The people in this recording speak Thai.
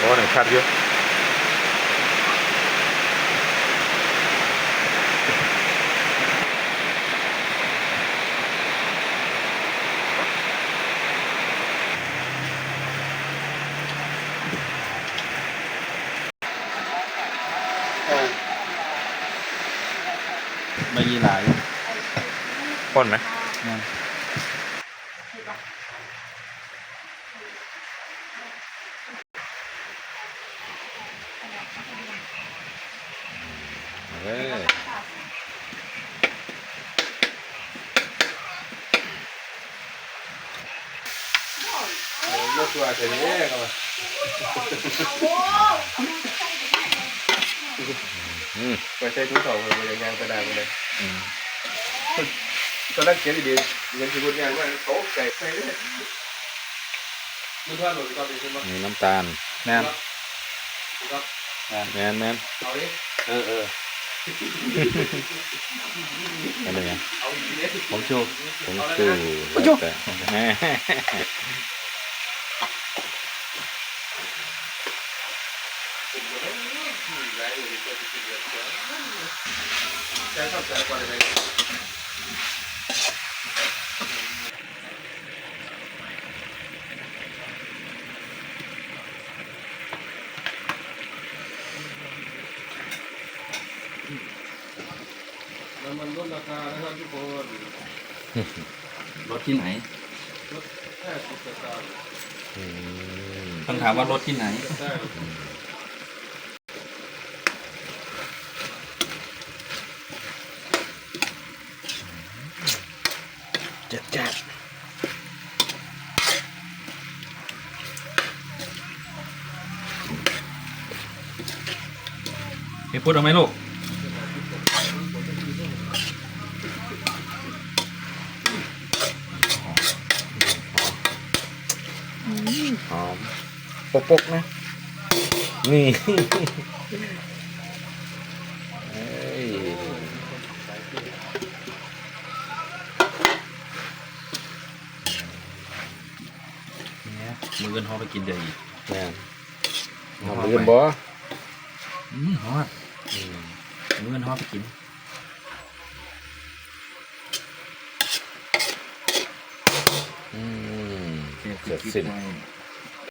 Voy a conectar yo. Bây giờ lại Con này. Vâng. Ừ. Quay 이것도 와야 되네. 음. bây giờ 서울 왜 그냥 그다음에 음. tôi đang kiếm thì đến đến thì một nhà ngoài tố cái thế đấy Nè, nắm. Tàn nè nè nè nè ừ ừ งยางกระดานเลย อืม ตอนแรกเขียนดีๆเขียนสมุดยางว่าโต๊ะไก่ไปเลยมึงว่าหนูก็เป็นใช่ไหม มีน้ำตาล แม่น แมนแมน เอาดิ เออเออ อะไรเงี้ย เอาอีกนิด ผมโชว์ ผมคือแต่แหม ใช้ชอบใจกว่าเลย น้ำมันลดราคานะครับทุกคนรถที่ไหนลดแค่สิบสตางค์อืมต้องถามว่ารถที่ไหนได้จัดจัดพี่พูดเอาไหมลูก หอมปกปกๆนะ นี่เอ้ยเนี่ยมือเงินเขาไปกินเดี๋ยวอีกแม่นหอมลืมบ่อืมฮอดอืมมือเงินเขาไปกินอืมเสร็จเสร็จสิ้นสิ้น